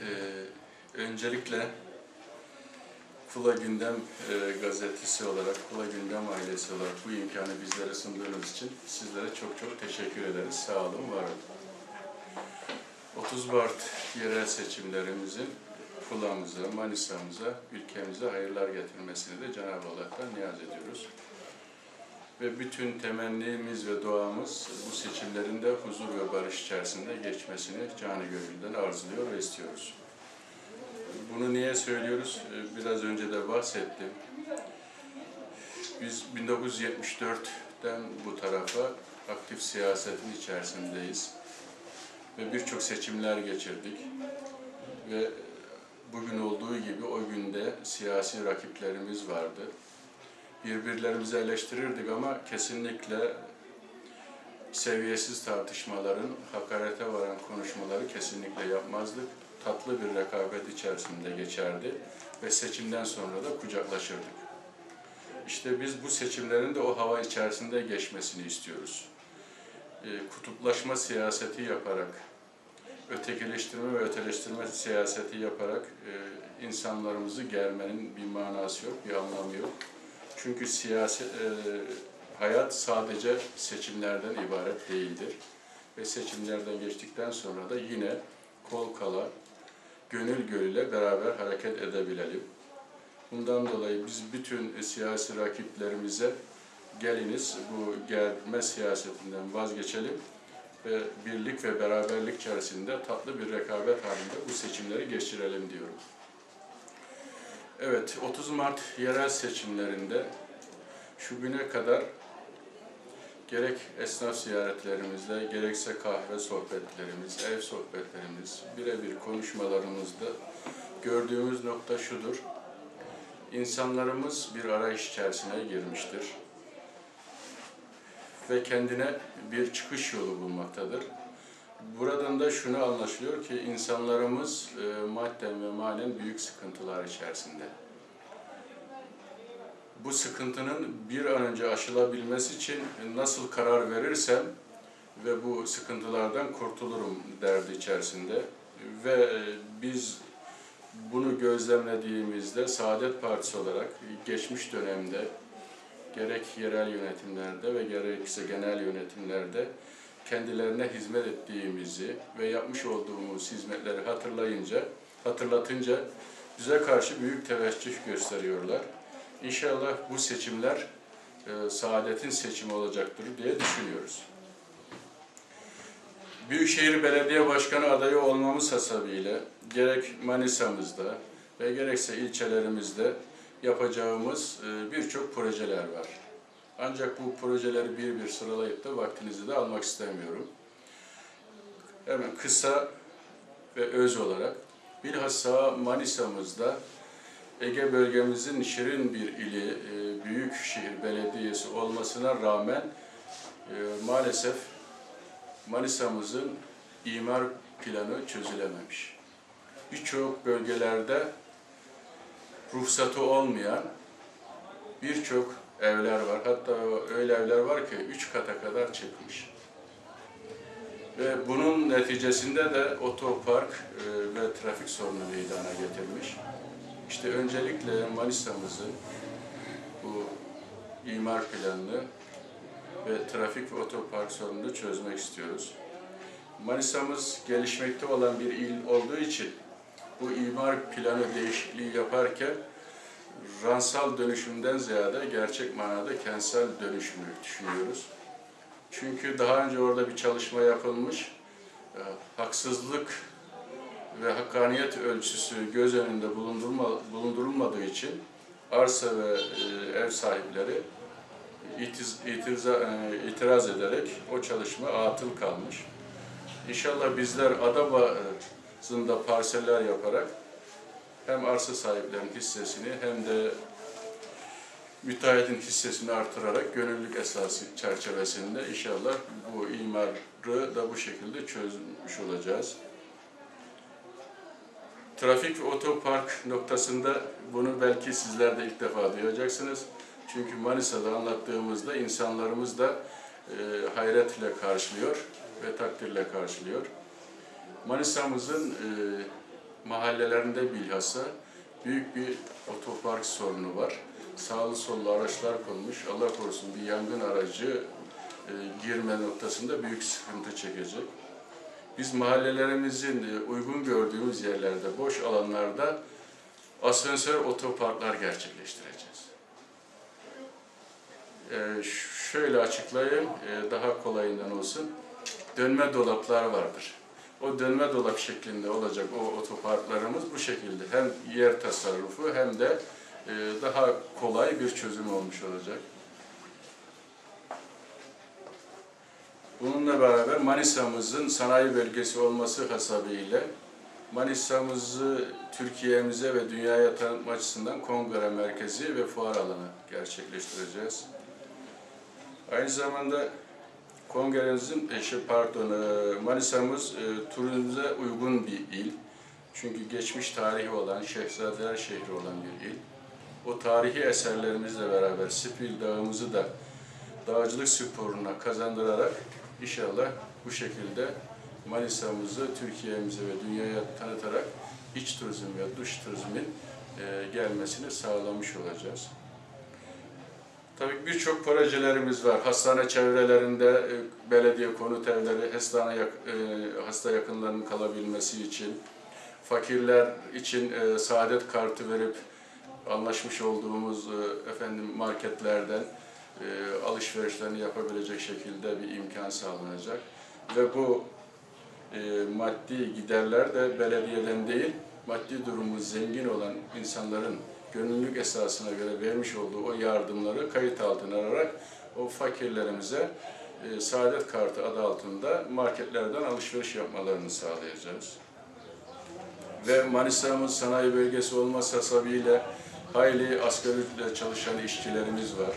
Ee, öncelikle Kula Gündem e, gazetesi olarak, Kula Gündem ailesi olarak bu imkanı bizlere sunduğunuz için sizlere çok çok teşekkür ederiz. Sağ olun, var olun. 30 Mart yerel seçimlerimizin Kula'mıza, Manisa'mıza, ülkemize hayırlar getirmesini de Cenab-ı Allah'tan niyaz ediyoruz. Ve bütün temennimiz ve duamız bu seçimlerin de huzur ve barış içerisinde geçmesini canı gönülden arzuluyor ve istiyoruz. Bunu niye söylüyoruz? Ee, Biraz önce de bahsettim. Biz 1974'ten bu tarafa aktif siyasetin içerisindeyiz. Ve birçok seçimler geçirdik. Ve bugün olduğu gibi o günde siyasi rakiplerimiz vardı. Birbirlerimizi eleştirirdik ama kesinlikle seviyesiz tartışmaların, hakarete varan konuşmaları kesinlikle yapmazdık. Tatlı bir rekabet içerisinde geçerdi ve seçimden sonra da kucaklaşırdık. İşte biz bu seçimlerin de o hava içerisinde geçmesini istiyoruz. E, kutuplaşma siyaseti yaparak, ötekileştirme ve öteleştirme siyaseti yaparak e, insanlarımızı germenin bir manası yok, bir anlamı yok. Çünkü siyasi e, hayat sadece seçimlerden ibaret değildir. Ve seçimlerden geçtikten sonra da yine kol kala, gönül gönüle beraber hareket edebilelim. Bundan dolayı biz bütün siyasi rakiplerimize geliniz bu germe siyasetinden vazgeçelim ve birlik ve beraberlik içerisinde tatlı bir rekabet halinde bu seçimleri geçirelim diyorum. Evet, 30 Mart yerel seçimlerinde şu güne kadar gerek esnaf ziyaretlerimizde, gerekse kahve sohbetlerimiz, ev sohbetlerimiz, birebir konuşmalarımızda gördüğümüz nokta şudur. İnsanlarımız bir arayış içerisine girmiştir ve kendine bir çıkış yolu bulmaktadır. Buradan da şunu anlaşılıyor ki insanlarımız e, madden ve manen büyük sıkıntılar içerisinde. Bu sıkıntının bir an önce aşılabilmesi için nasıl karar verirsem ve bu sıkıntılardan kurtulurum derdi içerisinde. Ve e, biz bunu gözlemlediğimizde Saadet Partisi olarak geçmiş dönemde gerek yerel yönetimlerde ve gerekse genel yönetimlerde kendilerine hizmet ettiğimizi ve yapmış olduğumuz hizmetleri hatırlayınca, hatırlatınca bize karşı büyük teveccüh gösteriyorlar. İnşallah bu seçimler e, saadetin seçimi olacaktır diye düşünüyoruz. Büyükşehir Belediye Başkanı adayı olmamız hasebiyle gerek Manisa'mızda ve gerekse ilçelerimizde yapacağımız e, birçok projeler var. Ancak bu projeleri bir bir sıralayıp da vaktinizi de almak istemiyorum. Hemen kısa ve öz olarak bilhassa Manisa'mızda Ege bölgemizin şirin bir ili, e, büyük şehir belediyesi olmasına rağmen e, maalesef Manisa'mızın imar planı çözülememiş. Birçok bölgelerde ruhsatı olmayan birçok evler var. Hatta öyle evler var ki üç kata kadar çıkmış. Ve bunun neticesinde de otopark e, ve trafik sorunu meydana getirmiş. İşte öncelikle Manisa'mızın bu imar planını ve trafik ve otopark sorununu çözmek istiyoruz. Manisa'mız gelişmekte olan bir il olduğu için bu imar planı değişikliği yaparken ransal dönüşümden ziyade gerçek manada kentsel dönüşümü düşünüyoruz. Çünkü daha önce orada bir çalışma yapılmış, e, haksızlık ve hakkaniyet ölçüsü göz önünde bulundurma, bulundurulmadığı için arsa ve e, ev sahipleri itiz, itiza, e, itiraz ederek o çalışma atıl kalmış. İnşallah bizler ada bazında parseller yaparak hem arsa sahiplerinin hissesini hem de müteahhitin hissesini artırarak gönüllülük esası çerçevesinde inşallah bu imarı da bu şekilde çözmüş olacağız. Trafik ve otopark noktasında bunu belki sizler de ilk defa duyacaksınız. Çünkü Manisa'da anlattığımızda insanlarımız da e, hayret ile karşılıyor ve takdirle karşılıyor. Manisa'mızın e, mahallelerinde bilhassa büyük bir otopark sorunu var. Sağlı sollu araçlar konmuş. Allah korusun bir yangın aracı e, girme noktasında büyük sıkıntı çekecek. Biz mahallelerimizin e, uygun gördüğümüz yerlerde, boş alanlarda asansör otoparklar gerçekleştireceğiz. E, şöyle açıklayayım, e, daha kolayından olsun. Dönme dolaplar vardır. O dönme dolap şeklinde olacak o otoparklarımız bu şekilde. Hem yer tasarrufu hem de e, daha kolay bir çözüm olmuş olacak. Bununla beraber Manisa'mızın sanayi bölgesi olması hasabıyla Manisa'mızı Türkiye'mize ve dünyaya tanıtma açısından kongre merkezi ve fuar alanı gerçekleştireceğiz. Aynı zamanda kongremizin, e, şey, pardon, e, Manisa'mız e, turizme uygun bir il. Çünkü geçmiş tarihi olan, Şehzadeler şehri olan bir il. O tarihi eserlerimizle beraber Spil Dağımızı da dağcılık sporuna kazandırarak inşallah bu şekilde Manisa'mızı Türkiye'mize ve dünyaya tanıtarak iç turizm ve dış turizmin gelmesini sağlamış olacağız. Tabii birçok projelerimiz var. Hastane çevrelerinde e, belediye konut evleri, hastane e, hasta yakınlarının kalabilmesi için, fakirler için e, saadet kartı verip anlaşmış olduğumuz efendim marketlerden alışverişlerini yapabilecek şekilde bir imkan sağlanacak ve bu maddi giderler de belediyeden değil, maddi durumu zengin olan insanların gönüllülük esasına göre vermiş olduğu o yardımları kayıt altına alarak o fakirlerimize e, saadet kartı adı altında marketlerden alışveriş yapmalarını sağlayacağız. Ve Manisa'mız sanayi bölgesi olması hasebiyle hayli asgari çalışan işçilerimiz var.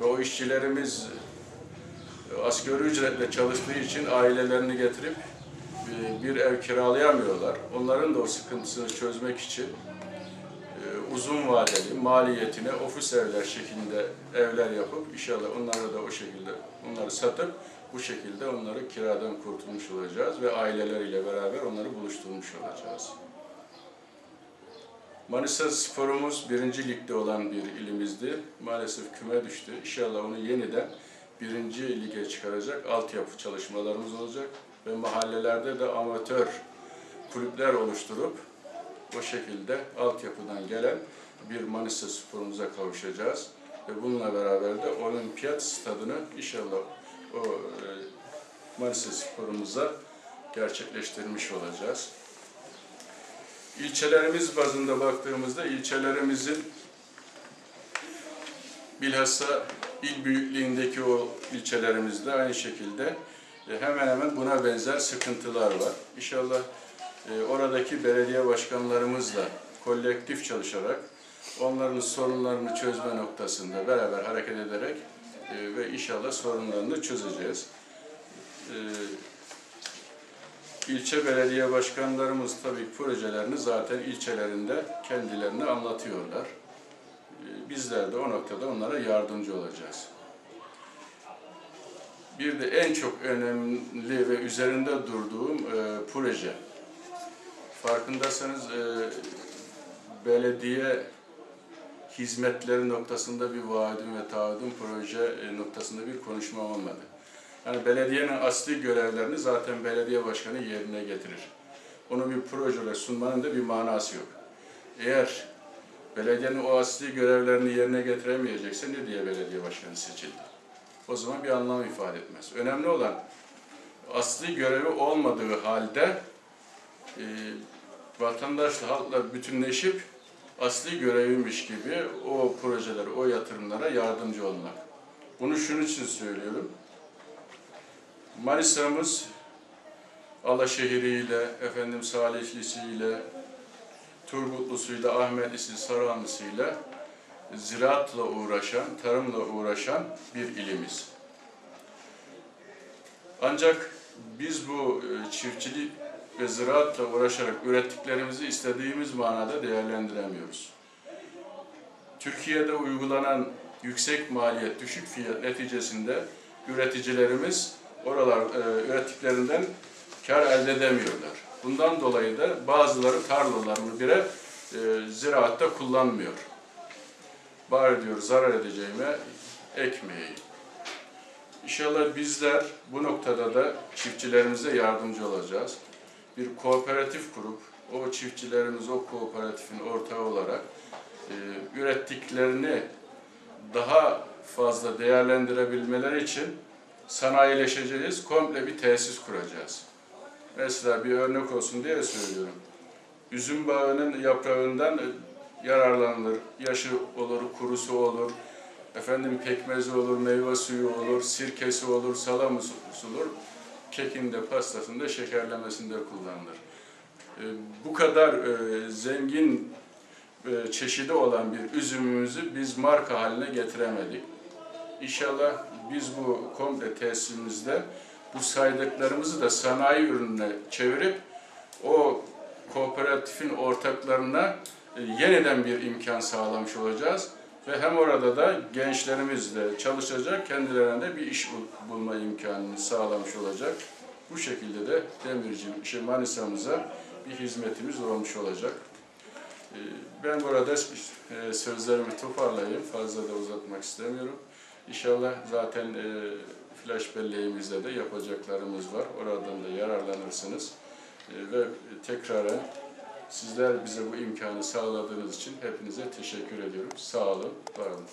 Ve o işçilerimiz e, asgari ücretle çalıştığı için ailelerini getirip e, bir ev kiralayamıyorlar. Onların da o sıkıntısını çözmek için uzun vadeli maliyetine ofis evler şeklinde evler yapıp inşallah onları da o şekilde onları satıp bu şekilde onları kiradan kurtulmuş olacağız ve aileleriyle beraber onları buluşturmuş olacağız. Manisa sporumuz birinci ligde olan bir ilimizdi. Maalesef küme düştü. İnşallah onu yeniden birinci lige çıkaracak altyapı çalışmalarımız olacak ve mahallelerde de amatör kulüpler oluşturup o şekilde altyapıdan gelen bir Manisa sporumuza kavuşacağız. Ve bununla beraber de olimpiyat stadını inşallah o e, Manisa sporumuza gerçekleştirmiş olacağız. İlçelerimiz bazında baktığımızda ilçelerimizin bilhassa il büyüklüğündeki o ilçelerimizde aynı şekilde e, hemen hemen buna benzer sıkıntılar var. İnşallah e, oradaki belediye başkanlarımızla kolektif çalışarak onların sorunlarını çözme noktasında beraber hareket ederek e, ve inşallah sorunlarını çözeceğiz. E, İlçe belediye başkanlarımız tabii projelerini zaten ilçelerinde kendilerini anlatıyorlar. Ee, Bizler de o noktada onlara yardımcı olacağız. Bir de en çok önemli ve üzerinde durduğum e, proje. Farkındaysanız e, belediye hizmetleri noktasında bir vaadim ve taahhüdüm proje e, noktasında bir konuşma olmadı. Yani belediyenin asli görevlerini zaten belediye başkanı yerine getirir. Onu bir projeyle sunmanın da bir manası yok. Eğer belediyenin o asli görevlerini yerine getiremeyecekse ne diye belediye başkanı seçildi? O zaman bir anlam ifade etmez. Önemli olan asli görevi olmadığı halde e, vatandaşla, halkla bütünleşip asli göreviymiş gibi o projelere, o yatırımlara yardımcı olmak. Bunu şunun için söylüyorum. Manisa'mız Alaşehir'iyle, efendim Salihli'siyle, Turgutlu'suyla, Ahmetlisi, Saranlı'sıyla ziraatla uğraşan, tarımla uğraşan bir ilimiz. Ancak biz bu e, çiftçilik ve ziraatla uğraşarak ürettiklerimizi istediğimiz manada değerlendiremiyoruz. Türkiye'de uygulanan yüksek maliyet, düşük fiyat neticesinde üreticilerimiz oralar e, ürettiklerinden kar elde edemiyorlar. Bundan dolayı da bazıları tarlalarını bile e, ziraatta kullanmıyor. Bari diyor zarar edeceğime ekmeği. İnşallah bizler bu noktada da çiftçilerimize yardımcı olacağız. Bir kooperatif kurup o çiftçilerimiz o kooperatifin ortağı olarak e, ürettiklerini daha fazla değerlendirebilmeleri için sanayileşeceğiz, komple bir tesis kuracağız. Mesela bir örnek olsun diye söylüyorum. Üzüm bağının yaprağından yararlanılır. Yaşı olur, kurusu olur, efendim pekmezi olur, meyve suyu olur, sirkesi olur, salamı olur. Kekinde, pastasında, şekerlemesinde kullanılır. E, Bu kadar e, zengin e, çeşidi olan bir üzümümüzü biz marka haline getiremedik. İnşallah biz bu komple tesisimizde bu saydıklarımızı da sanayi ürününe çevirip o kooperatifin ortaklarına e, yeniden bir imkan sağlamış olacağız. Ve hem orada da gençlerimiz de çalışacak, kendilerine bir iş bul- bulma imkanını sağlamış olacak. Bu şekilde de Demirci, şey Manisa'mıza bir hizmetimiz olmuş olacak. Ee, Ben burada e, sözlerimi toparlayayım, fazla da uzatmak istemiyorum. İnşallah zaten e, flash belleğimizde de yapacaklarımız var. Oradan da yararlanırsınız. E, Ve tekrar sizler bize bu imkanı sağladığınız için hepinize teşekkür ediyorum. Sağ olun, var olun.